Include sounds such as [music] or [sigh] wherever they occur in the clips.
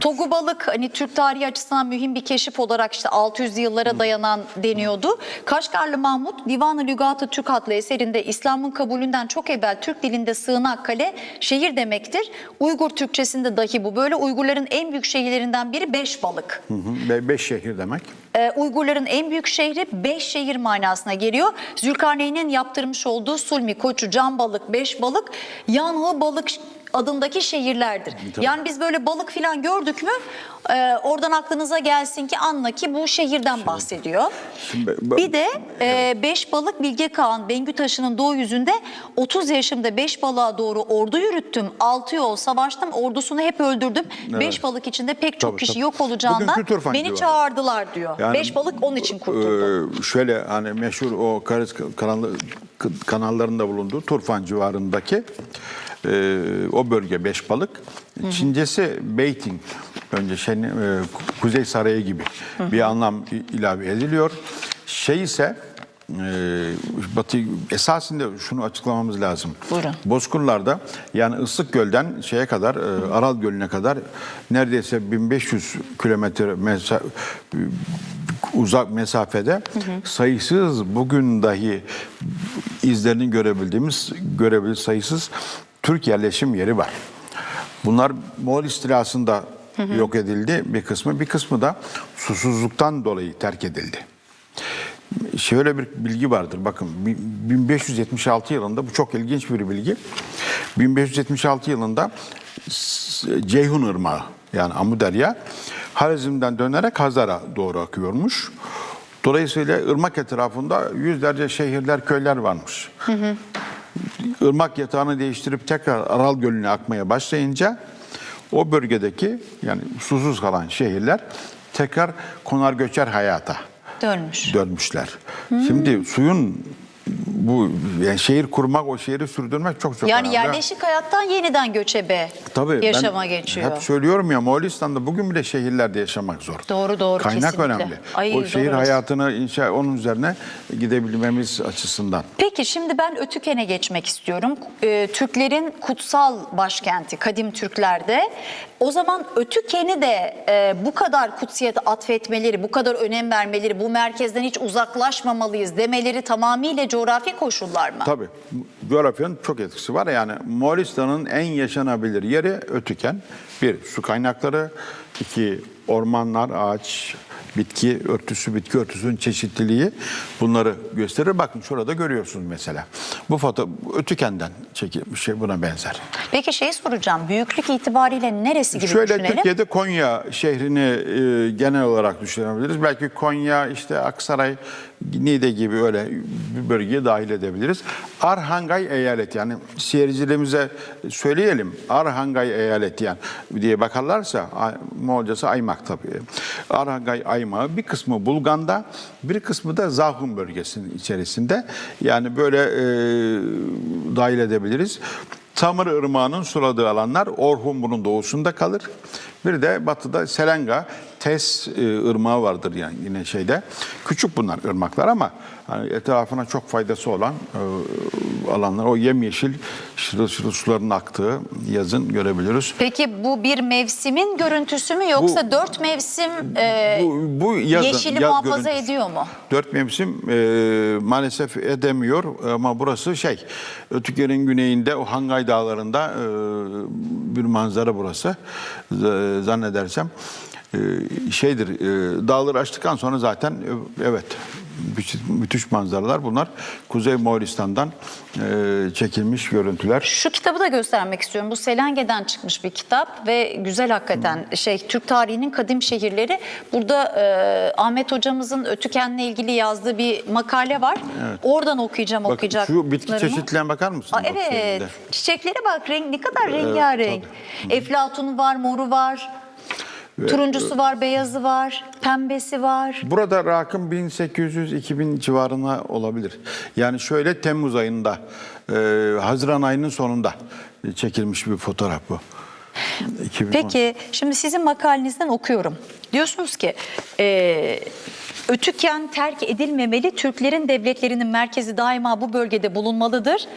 Togu balık hani Türk tarihi açısından mühim bir keşif olarak işte 600 yıllara dayanan deniyordu. Kaşgarlı Mahmut Divan-ı Lügat-ı Türk adlı eserinde İslam'ın kabulünden çok evvel Türk dilinde sığınak, kale, şehir demektir. Uygur Türkçesinde dahi bu böyle. Uygurların en büyük şehirlerinden biri Beş Balık. Hı hı. Be- beş şehir demek. Ee, Uygurların en büyük şehri beş şehir manasına geliyor. Zülkarneyn'in yaptırmış olduğu Sulmi, Koçu, Can Balık, Beş Balık, Yanğı Balık adındaki şehirlerdir. Yani biz böyle balık falan gördük mü e, oradan aklınıza gelsin ki anla ki bu şehirden bahsediyor. Şimdi ben- Bir de e, Beş Balık Bilge Kağan Bengü Taşı'nın doğu yüzünde 30 yaşımda Beş Balığa doğru ordu yürüttüm. Altı yol savaştım ordusunu hep öldürdüm. Beş Balık içinde pek çok Tabii, kişi tabii. yok olacağından beni çağırdılar diyor. Yani, Beş Balık onun için kurtuldu. Ee, şöyle hani meşhur o Karis kanalı, kanallarında bulunduğu Turfan civarındaki e, o bölge beş balık. Çincesi Beyting. Önce şey, e, Kuzey Sarayı gibi bir anlam ilave ediliyor. Şey ise e, Batı esasında şunu açıklamamız lazım. Buyurun. Bozkırlarda yani Islık Göl'den şeye kadar e, Aral Gölü'ne kadar neredeyse 1500 kilometre mesa- uzak mesafede sayısız bugün dahi izlerini görebildiğimiz görebilir sayısız Türk yerleşim yeri var. Bunlar Moğol istilasında yok edildi bir kısmı, bir kısmı da susuzluktan dolayı terk edildi. Şöyle bir bilgi vardır. Bakın 1576 yılında bu çok ilginç bir bilgi. 1576 yılında Ceyhun Irmağı yani Amudarya Harizm'den dönerek Hazar'a doğru akıyormuş. Dolayısıyla ırmak etrafında yüzlerce şehirler, köyler varmış. Irmak yatağını değiştirip tekrar Aral Gölü'ne akmaya başlayınca o bölgedeki yani susuz kalan şehirler tekrar konar göçer hayata Dönmüş. dönmüşler. Şimdi suyun bu yani şehir kurmak, o şehri sürdürmek çok çok Yani önemli. yerleşik hayattan yeniden göçebe Tabii, yaşama ben geçiyor. Hep söylüyorum ya Moğolistan'da bugün bile şehirlerde yaşamak zor. Doğru, doğru, Kaynak kesinlikle. önemli. Ay, o şehir doğru. hayatını inşa onun üzerine gidebilmemiz açısından. Peki şimdi ben Ötüken'e geçmek istiyorum. Ee, Türklerin kutsal başkenti Kadim Türklerde. O zaman Ötüken'i de e, bu kadar kutsiyete atfetmeleri, bu kadar önem vermeleri, bu merkezden hiç uzaklaşmamalıyız demeleri tamamıyla coğrafi koşullar mı? Tabii. Coğrafyanın çok etkisi var. Yani Moğolistan'ın en yaşanabilir yeri Ötüken. Bir, su kaynakları. iki ormanlar, ağaç, bitki örtüsü, bitki örtüsünün çeşitliliği bunları gösterir. Bakın şurada görüyorsunuz mesela. Bu foto Ötüken'den çekilmiş şey buna benzer. Peki şey soracağım. Büyüklük itibariyle neresi gibi Şöyle düşünelim? Türkiye'de Konya şehrini e, genel olarak düşünebiliriz. Belki Konya, işte Aksaray, Niğde gibi öyle bir bölgeye dahil edebiliriz. Arhangay eyaleti yani seyircilerimize söyleyelim. Arhangay eyaleti yani diye bakarlarsa Moğolcası Aymak tabii. Arhangay Aymağı bir kısmı Bulgan'da bir kısmı da Zahum bölgesinin içerisinde. Yani böyle e, dahil edebiliriz. Tamır Irmağı'nın suladığı alanlar Orhun bunun doğusunda kalır. Bir de batıda Selenga, Tes e, Irmağı vardır yani yine şeyde. Küçük bunlar ırmaklar ama hani etrafına çok faydası olan e, alanlar. O yemyeşil şırıl şırıl suların aktığı yazın görebiliriz. Peki bu bir mevsimin görüntüsü mü yoksa Bu- dört mevsim e, Bu, bu yazın, yeşili yaz muhafaza görüntüsü. ediyor mu? Dört mevsim e, maalesef edemiyor ama burası şey, Ötüker'in güneyinde o Hangay Dağları'nda e, bir manzara burası zannedersem. E, şeydir, e, dağları açtıktan sonra zaten e, evet müthiş, manzaralar bunlar. Kuzey Moğolistan'dan e, çekilmiş görüntüler. Şu kitabı da göstermek istiyorum. Bu Selenge'den çıkmış bir kitap ve güzel hakikaten şey Türk tarihinin kadim şehirleri. Burada e, Ahmet hocamızın Ötüken'le ilgili yazdığı bir makale var. Oradan okuyacağım Bak okuyacak. şu bitki çeşitliğine bakar mısın? Aa, evet. şeyinde. Çiçeklere bak renk ne kadar rengarenk. Eflatunu var, moru var. Turuncusu var, beyazı var, pembesi var. Burada rakım 1800-2000 civarına olabilir. Yani şöyle Temmuz ayında, e, Haziran ayının sonunda çekilmiş bir fotoğraf bu. 2010. Peki şimdi sizin makalenizden okuyorum. Diyorsunuz ki e, Ötüken terk edilmemeli, Türklerin devletlerinin merkezi daima bu bölgede bulunmalıdır.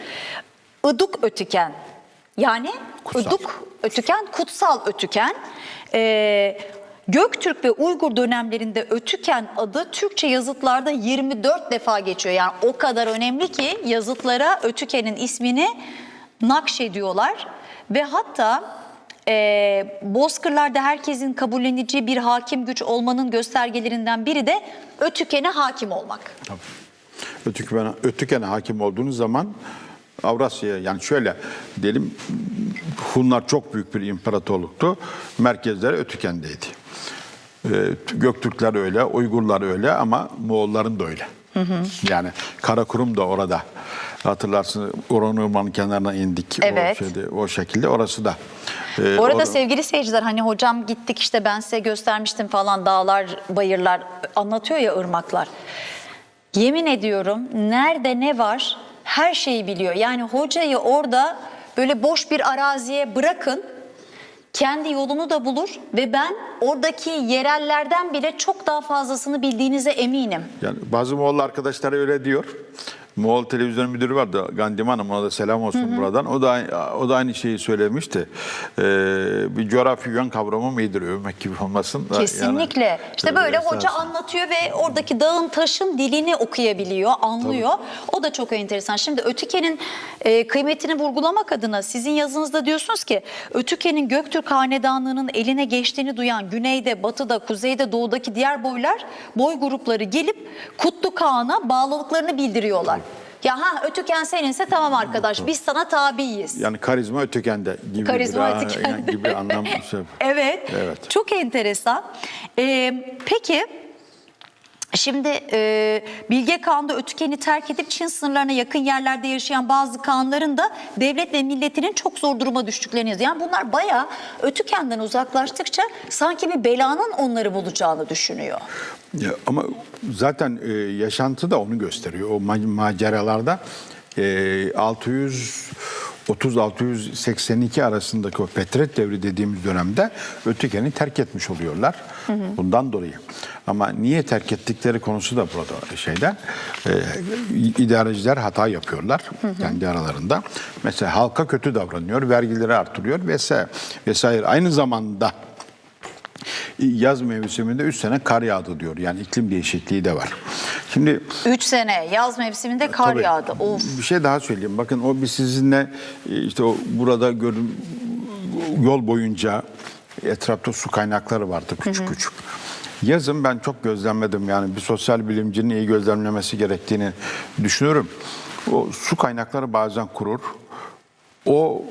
Iduk Ötüken yani Kutsal. Iduk Ötüken, kutsal Ötüken. Ee, Göktürk ve Uygur dönemlerinde Ötüken adı Türkçe yazıtlarda 24 defa geçiyor. Yani o kadar önemli ki yazıtlara Ötüken'in ismini nakşediyorlar. Ve hatta e, Bozkırlar'da herkesin kabulleneceği bir hakim güç olmanın göstergelerinden biri de Ötüken'e hakim olmak. Ötüken'e, Ötüken'e hakim olduğunuz zaman Avrasya'ya yani şöyle diyelim Hunlar çok büyük bir imparatorluktu. Merkezleri Ötüken'deydi. Ee, Göktürkler öyle, Uygurlar öyle ama Moğolların da öyle. Yani Karakurum da orada. Hatırlarsınız Orhan Irmak'ın kenarına indik. Evet. O, şeyde, o şekilde orası da. Bu arada or- sevgili seyirciler hani hocam gittik işte ben size göstermiştim falan dağlar, bayırlar anlatıyor ya ırmaklar. Yemin ediyorum nerede ne var her şeyi biliyor. Yani hocayı orada böyle boş bir araziye bırakın kendi yolunu da bulur ve ben oradaki yerellerden bile çok daha fazlasını bildiğinize eminim. Yani bazı Moğol arkadaşlar öyle diyor. Moğol televizyon müdürü vardı Gandhi Hanım ona da selam olsun buradan. O da o da aynı şeyi söylemişti. Ee, bir coğrafi yön kavramı mıydır övmek gibi olmasın da. Kesinlikle. Yani, işte böyle esas- hoca anlatıyor ve oradaki dağın taşın dilini okuyabiliyor, anlıyor. O da çok enteresan. Şimdi Ötüken'in e, kıymetini vurgulamak adına sizin yazınızda diyorsunuz ki Ötüken'in Göktürk Hanedanlığı'nın eline geçtiğini duyan güneyde, batıda, kuzeyde, doğudaki diğer boylar, boy grupları gelip Kutlu Kağan'a bağlılıklarını bildiriyorlar. Ya ha Ötüken seninse tamam arkadaş biz sana tabiiyiz. Yani karizma ötekende gibi Karizma bir, ötekende. yani gibi anlam şey. [laughs] Evet. Evet. Çok enteresan. Ee, peki Şimdi e, Bilge Kağan'da Ötüken'i terk edip Çin sınırlarına yakın yerlerde yaşayan bazı Kağanların da devlet ve milletinin çok zor duruma düştüklerini yazıyor. Yani bunlar bayağı Ötüken'den uzaklaştıkça sanki bir belanın onları bulacağını düşünüyor. Ya, ama zaten e, yaşantı da onu gösteriyor. O ma- maceralarda e, 630-682 arasındaki o Petret devri dediğimiz dönemde Ötüken'i terk etmiş oluyorlar. Bundan dolayı. Ama niye terk ettikleri konusu da burada şeyden. E, idareciler hata yapıyorlar kendi aralarında. Mesela halka kötü davranıyor, vergileri artırıyor vesaire. vesaire. Aynı zamanda yaz mevsiminde 3 sene kar yağdı diyor. Yani iklim değişikliği de var. Şimdi 3 sene yaz mevsiminde kar tabii, yağdı. Of. bir şey daha söyleyeyim. Bakın o biz sizinle işte o burada görün yol boyunca etrafta su kaynakları vardı küçük küçük. Yazın ben çok gözlemledim yani bir sosyal bilimcinin iyi gözlemlemesi gerektiğini düşünüyorum. O su kaynakları bazen kurur. O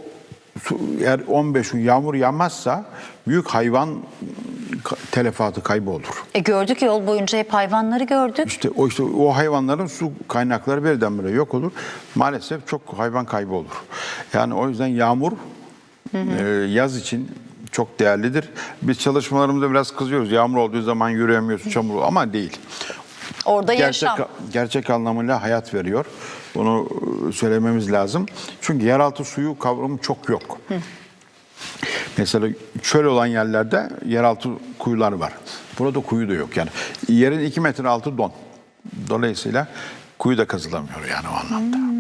su, eğer 15 gün yağmur yağmazsa büyük hayvan telefatı kaybolur. E gördük yol boyunca hep hayvanları gördük. İşte o işte o hayvanların su kaynakları birdenbire yok olur. Maalesef çok hayvan kaybı olur. Yani o yüzden yağmur e, yaz için çok değerlidir. Biz çalışmalarımızda biraz kızıyoruz. Yağmur olduğu zaman yürüyemiyorsun, çamur ama değil. Orada Gerçek, yaşam. gerçek anlamıyla hayat veriyor. Bunu e, söylememiz lazım. Çünkü yeraltı suyu kavramı çok yok. Mesela çöl olan yerlerde yeraltı kuyular var. Burada kuyu da yok yani. Yerin iki metre altı don. Dolayısıyla kuyu da kazılamıyor yani o anlamda.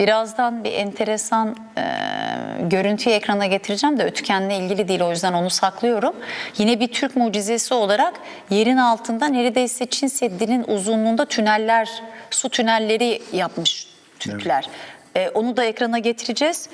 Birazdan bir enteresan e, görüntüyü ekrana getireceğim de Ötüken'le ilgili değil o yüzden onu saklıyorum. Yine bir Türk mucizesi olarak yerin altında neredeyse Çin Seddi'nin uzunluğunda tüneller, su tünelleri yapmış Türkler. E, onu da ekrana getireceğiz.